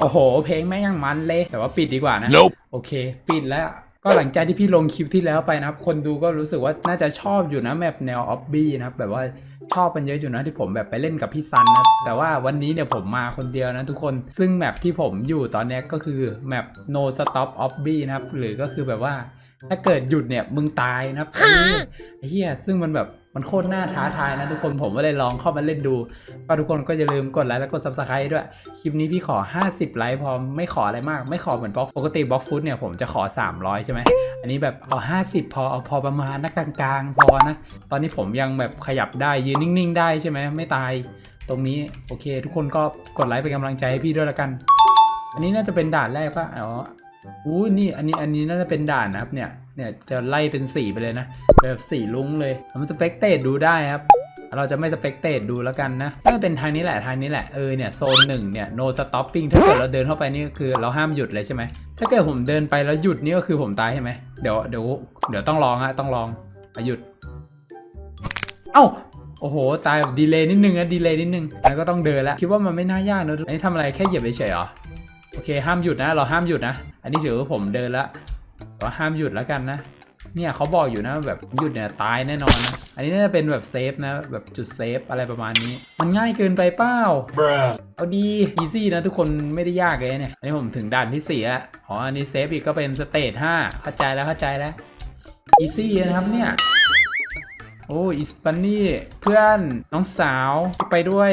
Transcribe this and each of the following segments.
โอ้โห เพลงแม่งยังมันเลย แต่ว่าปิดดีกว่านะ Nope. โอเค ปิดแล้วก็หลังจากที่พี่ลงคลิปที่แล้วไปนะครับ คนดูก็รู้สึกว่าน่าจะชอบอยู่นะแมปแนวออบบี้นะครับแบบว่าชอบกันเยอะอยู่นะที่ผมแบบไปเล่นกับพี่ซันนะ แต่ว่าวันนี้เนี่ยผมมาคนเดียวนะทุกคนซึ่งแมปที่ผมอยู่ตอนเนี้ยก็คือแมป no stop obby นะครับ หรือก็คือแบบว่าถ้าเกิดหยุดเนี่ยมึงตายนะครับเออไอ้เหี้ยซึ่งมันแบบ มันโคตรน่าท้าทายนะทุกคนผมก็เลยลองเข้ามาเล่นดูก็ทุกคนก็อย่าลืมกดไลค์และกด subscribe ด้วย คลิปนี้พี่ขอ 50 ไลค์พอไม่ขออะไรมาก ไม่ขอเหมือนบล็อกปกติบล็อกฟุตเนี่ยผมจะขอ 300 ใช่ไหม อันนี้แบบเอา 50 พอเอาพอประมาณนะกลางๆ พอนะ ตอนนี้ผมยังแบบขยับได้ยืนนิ่งๆ ได้ใช่ไหมไม่ตายตรงนี้โอเค ทุกคนก็กดไลค์เป็นกำลังใจให้พี่ด้วยละกัน อันนี้น่าจะเป็นด่านแรกปะอ๋อ อู้นี่อันนี้อันนี้น่าจะเป็นด่านนะครับเนี่ยเนี่ยจะไล่เป็นสีไปเลยนะแบบสีลุ้งเลยมันสเปกเตดดูได้ครับ เราจะไม่สเปกเตดดูแล้วกันนะน่าจะเป็นทางนี้แหละทางนี้แหละเออเนี่ยโซนหนึ่งเนี่ย no stopping ถ้าเกิดเราเดินเข้าไปนี่ก็คือเราห้ามหยุดเลยใช่ไหมถ้าเกิดผมเดินไปแล้วหยุดนี่ก็คือผมตายใช่ไหมเดี๋ยวเดี๋ยวเดี๋ยวต้องลองอะต้องลองอหยุด เอ้าโอ้โห ตายแบบดีเลย์นิดนึงนะดีเลย์นิดนึงแล้วก็ต้องเดินแล้วคิดว่ามันไม่น่ายากนะอันนี้ทำอะไรแค่เหยียบเฉยๆเหรอ โอเคห้ามหยุดนะ เราห้ามหยุดนะ อันนี้ถือว่าผมเดินแล้วก็ห้ามหยุดแล้วกันนะเนี่ยเขาบอกอยู่นะแบบหยุดเนี่ยตายแน่นอนนะอันนี้น่าจะเป็นแบบเซฟนะ แบบจุดเซฟอะไรประมาณนี้ มันง่ายเกินไปเป้า Bruh. เอาดีอีซี่นะทุกคนไม่ได้ยากเลยเนี่ย อันนี้ผมถึงด่านที่สี่แล้วอ๋ออันนี้เซฟอีกก็เป็นสเตจห้าเข้าใจแล้วเข้าใจแล้วอีซี่นะครับเนี่ยโอ้อิสปันนี่เพื่อนน้องสาวไปด้วย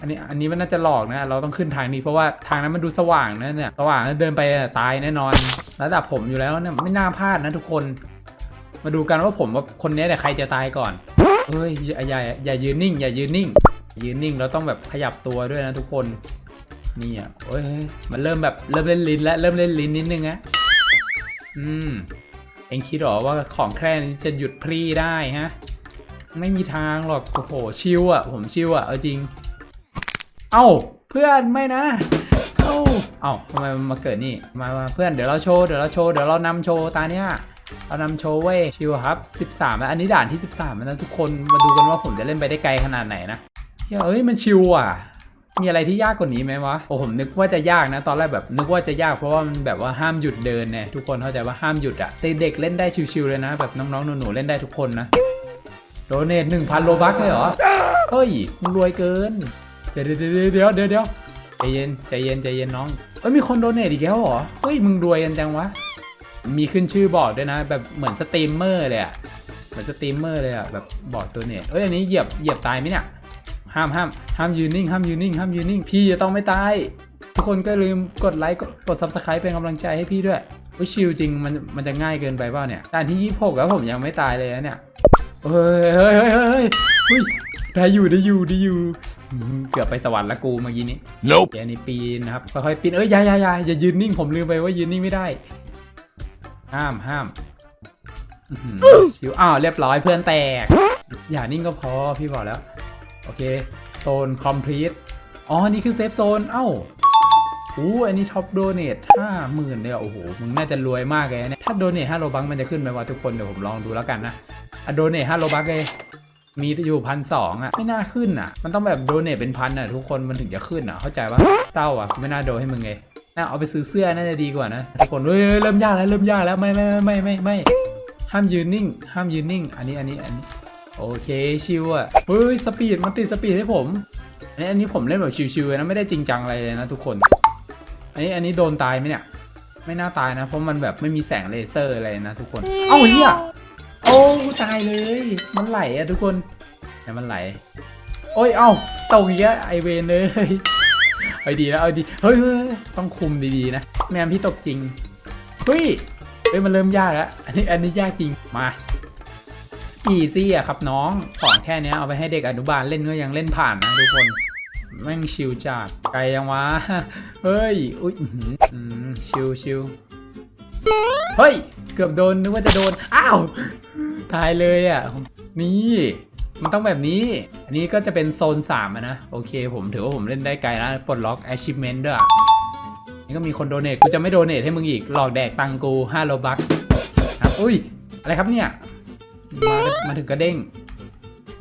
อันนี้อันนี้มันน่าจะหลอกนะ เราต้องขึ้นทางนี้เพราะว่าทางนั้นมันดูสว่างนะเนี่ยสว่างแล้วเดินไปตายแน่นอนระดับผมอยู่แล้วเนี่ยไม่น่าพลาดนะทุกคน มาดูกันว่าผมกับคนนี้เนี่ยใครจะตายก่อนเฮ้ยอย่าอย่าอย่ายืนนิ่ง อย่ายืนนิ่ง ยืนนิ่งเราต้องแบบขยับตัวด้วยนะทุกคนนี่อะโอ้ยมันเริ่มแบบเริ่มเล่นลิ้นแล้วเริ่มเล่นลิ้นนิดนึงอะอืมเองคิดหรอว่าของแค่นี้จะหยุดพรีได้ฮะ ไม่มีทางหรอกโอ้โหชิวอะผมชิวอะเอาจริง เอ้าเพื่อนไม่นะเอ้าเอ้าทำไมมันมาเกิดนี่มามาเพื่อนเดี๋ยวเราโชว์เดี๋ยวเราโชว์เดี๋ยวเรานำโชว์ตาเนี้ยเรานำโชว์เว้ยชิวครับ 13 แล้วอันนี้ด่านที่ 13แล้วนะทุกคนมาดูกันว่าผมจะเล่นไปได้ไกลขนาดไหนนะเฮ้ยมันชิวอะมีอะไรที่ยากกว่านี้ไหมวะ โอ้ผมนึกว่าจะยากนะ ตอนแรกแบบนึกว่าจะยากเพราะว่ามันแบบว่าห้ามหยุดเดินเนี่ยทุกคนเข้าใจว่าห้ามหยุดอะแต่เด็กเล่นได้ชิวๆเลยนะ แบบน้องๆหนูๆเล่นได้ทุกคนนะโดเนทหนึ่งพันโลบัคเลยเหรอ เฮ้ยมึงรวยเกิน เดี๋ยวเดี๋ยวเดี๋ยวเดี๋ยวเดี๋ยวใจเย็นใจเย็นใจเย็นน้องเอ้ยมีคนโดเนทอีกแล้วเหรอเฮ้ยมึงรวยกันจังวะมีขึ้นชื่อบอกด้วยนะ แบบเหมือนสตรีมเมอร์เลยอะเหมือนสตรีมเมอร์เลยอะแบบบอกตัวเนทเอ้ยอันนี้เหยียบเหยียบตายไหมเนี่ยห้ามห้ามห้ามยืนนิ่งห้ามยืนนิ่งห้ามยืนนิ่งพี่จะต้องไม่ตายทุกคนก็ลืมกดไลค์กดซับสไครป์เป็นกำลังใจให้พี่ด้วยอุ้ยชิลจริงมันมันจะง่ายเกินไปเปล่าเนี่ยด่านที่ยี่หกแล้วผมยังไม่ตายเลยนะเนี่ยเฮ้ยเฮ้ยเฮ้ยเฮ้ยเฮ้ยอุ้ยได้อยู่ได้อยู่ได้อยู่ เกือบไปสวรรค์ละกูเมื่อกี้นี้ Nope. เดี๋ยวนี้ปีนนะครับค่อยๆปีนเอ้ยอย่าอย่าอย่าอย่ายืนนิ่งผมลืมไปว่ายืนนิ่งไม่ได้ ห้ามห้ามอื้อหือชิวอ้าวเรียบร้อยเพื่อนแตก อย่านิ่งก็พอพี่บอกแล้ว โอเคโซน complete อ๋อ นี่คือเซฟโซนเอ้าอู้อันนี้ท็อปโดเนทห้าหมื่นเลยอะโอ้โห มึงน่าจะรวยมากเลยนะเนี่ยถ้าโดเนทห้าโลบังมันจะขึ้นไหมวะทุกคนเดี๋ยวผมลองดูแล้วกันนะอะโดเนทห้าโลบังเลย มีอยู่พันสองอะ ไม่น่าขึ้นอะ มันต้องแบบโดเนทเป็นพันอะทุกคนมันถึงจะขึ้นอะ เข้าใจปะเศร้าอะไม่น่าโดนให้มึงเลยน่าเอาไปซื้อเสื้อน่าจะดีกว่านะทุกคนเฮ้ยเริ่มยากแล้วเริ่มยากแล้วไม่ไม่ไม่ไม่ไม่ไม่ห้ามยืนนิ่ง ห้ามยืนนิ่ง อันนี้อันนี้อันนี้โอเคชิวอะเฮ้ยสปีดมันติดสปีดให้ผมอันนี้อันนี้ผมเล่นแบบชิวๆนะไม่ได้จริงจังอะไรเลยนะทุกคน อันนี้อันนี้โดนตายไหมเนี่ยไม่น่าตายนะ เพราะมันแบบไม่มีแสงเลเซอร์อะไรนะทุกคน เอ้าเฮีย โอ้ตายเลย มันไหลอะทุกคนแต่มันไหล โอ้ย เอ้าตกอีกแล้วไอเวนเลยเอาดีแล้วเอาดี เฮ้ยต้องคุมดีๆนะ แมมพี่ตกจริง เฮ้ย เฮ้ย มันเริ่มยากแล้ว อันนี้ อันนี้ยากจริง มาอีซี่อะครับน้อง ของแค่นี้เอาไปให้เด็กอนุบาลเล่นก็ยังเล่นผ่านนะทุกคนแม่งชิลจัดไกลยังวะ เฮ้ย อุ้ยชิลชิล เฮ้ย เกือบโดนนึกว่าจะโดน อ้าว ตายเลยอะ นี่ มันต้องแบบนี้ อันนี้ก็จะเป็นโซน3อะนะ โอเค ผมถือว่าผมเล่นได้ไกลแล้วปลดล็อก achievement ด้วยอะนี่ก็มีคนโดเนทกูจะไม่โดเนทให้มึงอีก หลอกแดกตังกู5โลบัคครับอุ้ย อะไรครับเนี่ย มามาถึงกระเด้ง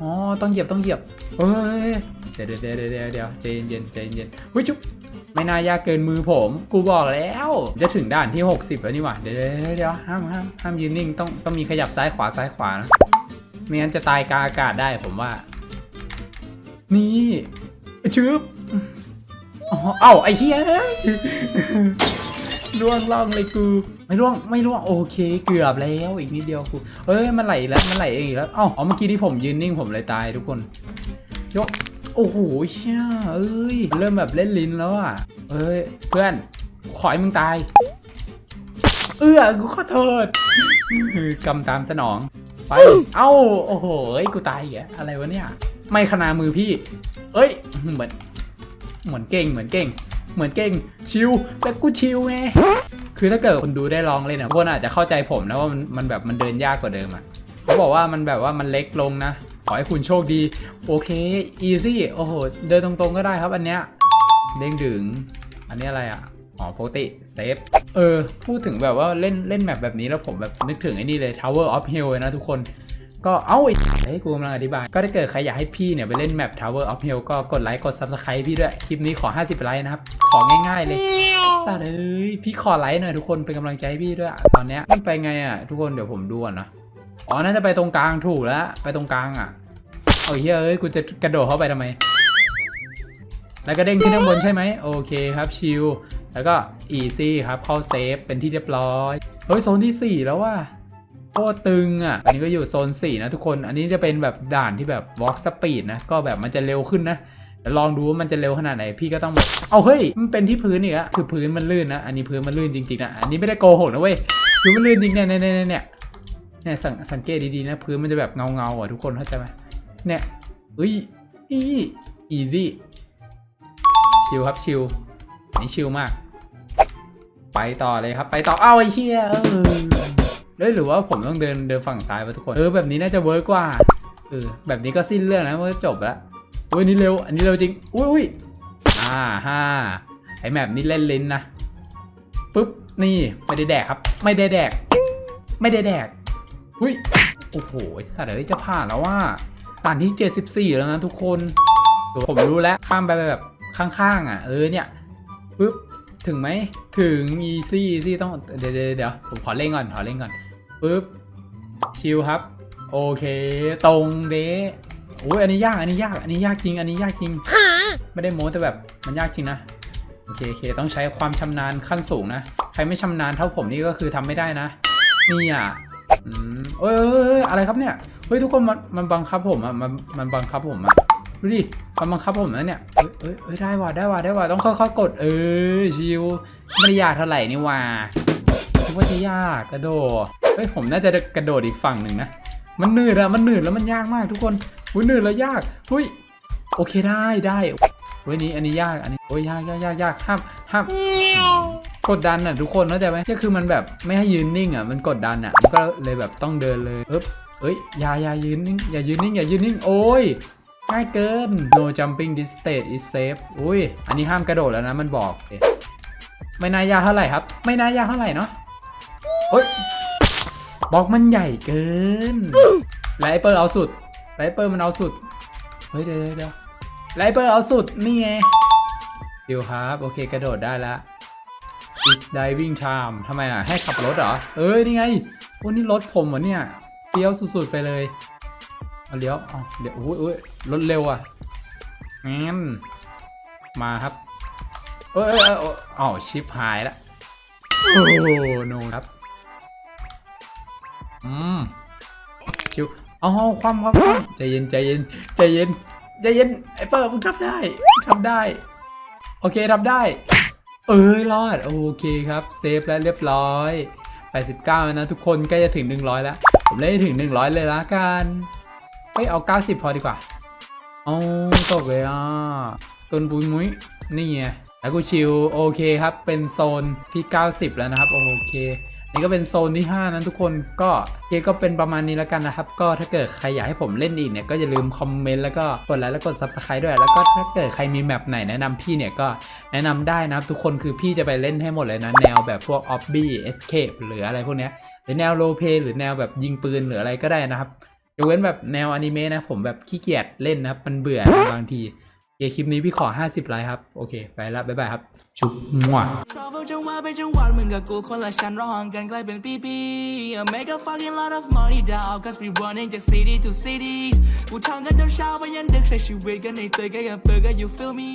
อ๋อ ต้องเหยียบต้องเหยียบเฮ้ยเดี๋ยวเดี๋ยวเดี๋ยวเดี๋ยวเดี๋ยวใจเย็นๆใจเย็นเฮ้ยจุ๊บ ไม่น่ายากเกินมือผม กูบอกแล้ว จะถึงด่านที่ 60 แล้วนี่หว่า เดี๋ยวเดี๋ยวห้ามห้ามห้ามยืนนิ่ง ต้องต้องมีขยับซ้ายขวาซ้ายขวานะไม่งั้นจะตายกลางอากาศได้ผมว่า นี่ชึบอ๋อเอ้าไอ้เหี้ยล่วงล่องเลยกู ไม่ล่วงไม่ล่วงโอเค เกือบแล้วอีกนิดเดียวกูเอ้ยมันไหลแล้วมันไหลเองอีกแล้วอ๋อเมื่อกี้ที่ผมยืนนิ่งผมเลยตายทุกคนยก โอ้โหเชี่ยเอ้ย เริ่มแบบเล่นลิ้นแล้วอะ เอ้ย เพื่อน ขอให้มึงตาย เอื้อกูขอโทษกำตามสนอง ไป เอ้า โอ้โหเอ้กูตายอีกแล้วอะไรวะเนี่ย ไม่ขนามือพี่ เอ้ย เหมือน เหมือนเก่ง เหมือนเก่ง เหมือนเก่ง ชิวแล้วกูชิวไง คือถ้าเกิดคนดูได้ลองเล่นอะคนอาจจะเข้าใจผมนะว่ามันมันแบบมันเดินยากกว่าเดิมอะ เขาบอกว่ามันแบบว่ามันเล็กลงนะ ขอให้คุณโชคดี โอเคอีซี่โอ้โห เดินตรงๆก็ได้ครับอันเนี้ยเด้งดึง อันนี้อะไรอะอ๋อปกติเซฟเออ พูดถึงแบบว่าเล่นเล่นแมปแบบนี้แล้วผมแบบนึกถึงไอ้นี่เลย Tower of Hell นะทุกคน ก็เอ้าไอ้กูกำลังอธิบาย ก็ถ้าเกิดใครอยากให้พี่เนี่ยไปเล่นแมป Tower of Hell ก็กดไลค์กด Subscribe พี่ด้วย คลิปนี้ขอ 50 ไลค์นะครับ ของง่ายๆเลยสัตว์เอ้ยพี่ขอไลค์หน่อยทุกคนเป็นกำลังใจให้พี่ด้วย ตอนเนี้ยมันไปไงอะทุกคนเดี๋ยวผมดูก่อนนะ อ๋อ น่าจะไปตรงกลางถูกแล้ว ไปตรงกลางอะเอาเฮ้ยเอ้ย กูจะกระโดดเข้าไปทำไม แล้วก็เด้งขึ้นข้างบนใช่ไหม โอเคครับชิล แล้วก็ easy ครับเข้าเซฟเป็นที่เรียบร้อย เฮ้ย โซนที่ 4 แล้วว่ะโคตรตึงอะ อันนี้ก็อยู่โซน 4 นะทุกคน อันนี้จะเป็นแบบด่านที่แบบ walk speed นะ ก็แบบมันจะเร็วขึ้นนะลองดูว่ามันจะเร็วขนาดไหนพี่ก็ต้องแบบเอาเฮ้ย มันเป็นที่พื้นอีกอะคือพื้นมันลื่นนะ อันนี้พื้นมันลื่นจริงๆนะ อันนี้ไม่ได้โกหกนะเว้ยพื้นมันลื่นจริงเนี่ยเนี่ยเนี่ย เนี่ยสังสังเกตดีๆนะพื้นมันจะแบบเงาเงาๆอะทุกคนเข้าใจไหมเนี่ยเอ้ยอี easy ชิลครับชิลนนี้ชิลมาก ไปต่อเลยครับ ไปต่อเอาไอ้เชี่ยเออเอ้ยหรือว่าผมต้องเดินเดินฝั่งซ้ายไปทุกคนเออแบบนี้น่าจะเวิร์กกว่าเออแบบนี้ก็สิ้นเรื่องนะมันจบแล้วอุ้ยนี่เร็ว อันนี้เร็วจริงอุ้ยอุ้ยอ่าฮ่าไอแมปนี้เล่นลิ้นนะปุ๊บนี่ไม่ได้แดกครับ ไม่ได้แดก ไม่ได้แดก อุ้ย โอ้โหไอ้สัตว์เอ้ยจะผ่านแล้วว่าด่านที่ 74 แล้วนะทุกคนเดี๋ยวผมรู้แล้วข้ามไปแบบข้างๆ อะ เออเนี่ยปุ๊บถึงไหมถึง easy easy ต้องเดี๋ยวเดี๋ยวผมขอเล่นก่อนขอเล่นก่อนปุ๊บชิลครับ โอเค ตรงเด้โอ้ยอันนี้ยากอันนี้ยากอันนี้ยากจริง อันนี้ยากจริง ไม่ได้โม้แต่แบบมันยากจริงนะโอเคโอเคต้องใช้ความชำนาญขั้นสูงนะ ใครไม่ชำนาญเท่าผมนี่ก็คือทำไม่ได้นะนี่อะ อืมเอ้ยเอ้ยเอ้ยอะไรครับเนี่ย เฮ้ยทุกคนมันมันบังคับผมอะ มันมันบังคับผมอะ ดูดิมันบังคับผมนะเนี่ยเอ้ยเอ้ยเอ้ยได้ว่ะได้ว่ะได้ว่ะต้องค่อยๆกด เออชิวไม่ได้ยากเท่าไหร่นี่ว่ะคิดว่าจะยากกระโดด เฮ้ยผมน่าจะกระโดดอีกฝั่งหนึ่งนะ มันหนืดอะมันหนืดแล้วมันยากมากทุกคนอุ้ยหนืดแล้วยากเฮ้ยโอเคได้ได้เฮ้ยนี้อันนี้ยากอันนี้โอ้ยยากยากยากยากห้ามห้าม กดดันอะทุกคนเข้าใจไหมก็คือมันแบบไม่ให้ยืนนิ่งอะมันกดดันอะมันก็เลยแบบต้องเดินเลยเอ๊บเอ้ยอย่าอย่ายืนนิ่งอย่ายืนนิ่งอย่ายืนนิ่งโอ้ยง่ายเกิน no jumping this stage is safe อุ้ยอันนี้ห้ามกระโดดแล้วนะมันบอกไม่น่ายาเท่าไหร่ครับ ไม่น่ายาเท่าไหร่เนาะโอ้ยบอกมันใหญ่เกินไลเปอร์เอาสุดไลเปอร์มันเอาสุดเฮ้ยเดี๋ยวเดี๋ยวไลเปอร์เอาสุดนี่ไงเดี๋ยวครับ โอเคกระโดดได้ละ is diving time ทำไมอะ ให้ขับรถเหรอ เอ้ย นี่ไงโอ้นี่รถผมเหรอเนี่ยเปรี้ยวสุดๆไปเลยเลี้ยวอ๋อเดี๋ยวอุ้ยอุ้ยรถเร็วอะงั้นมาครับ เอ้ยเอ้ยเอ้ยเอ้ยอ้าชิปหายละโอ้โนครับ อืม ชิวเอาความความใจเย็นใจเย็นใจเย็นใจเย็นไอ้เปิร์มึงทำได้มึงทำได้ โอเคทำได้ เอ้ยรอด โอเคครับ เซฟแล้วเรียบร้อย 89แล้วนะทุกคนใกล้จะถึง 100 แล้ว ผมเล่นให้ถึง 100 เลยละกันเฮ้ยเอา 90 พอดีกว่าเอาตกเลยอะต้นปุยมุ้ยนี่ไงแล้วกูชิว โอเคครับ เป็นโซนที่ 90 แล้วนะครับ โอเค นี่ก็เป็นโซนที่ 5 นั้นทุกคนก็เคก็เป็นประมาณนี้แล้วกันนะครับ ก็ถ้าเกิดใครอยากให้ผมเล่นอีกเนี่ยก็อย่าลืมคอมเมนต์แล้วก็กดไลค์แล้วกด subscribe ด้วย แล้วก็ถ้าเกิดใครมีแมปไหนแนะนำพี่เนี่ยก็แนะนำได้นะครับทุกคนคือพี่จะไปเล่นให้หมดเลยนะแนวแบบพวก o b b y escape หรืออะไรพวกเนี้ยหรือแนวโรลเพหรือแนวแบบยิงปืนหรืออะไรก็ได้นะครับยกเว้นแบบแนวอนิเมะนะผมแบบขี้เกียจเล่นนะครับมันเบื่อบางที เดี๋ยวคลิปนี้พี่ขอ 50 ไลค์ครับ โอเค ไปแล้วบ๊ายบายครับ จุ๊บมั่ว Travel จังหวะเป็นจังหวัดมึงกับกูคนละชั้นเราห่างกันไกลเป็นปีปี I make a fucking lot of money down cause we running จาก city to cities กูทำกันจนเช้าไปยันดึกใช้ชีวิตกันในเตยกันกับเปิดกัน you feel me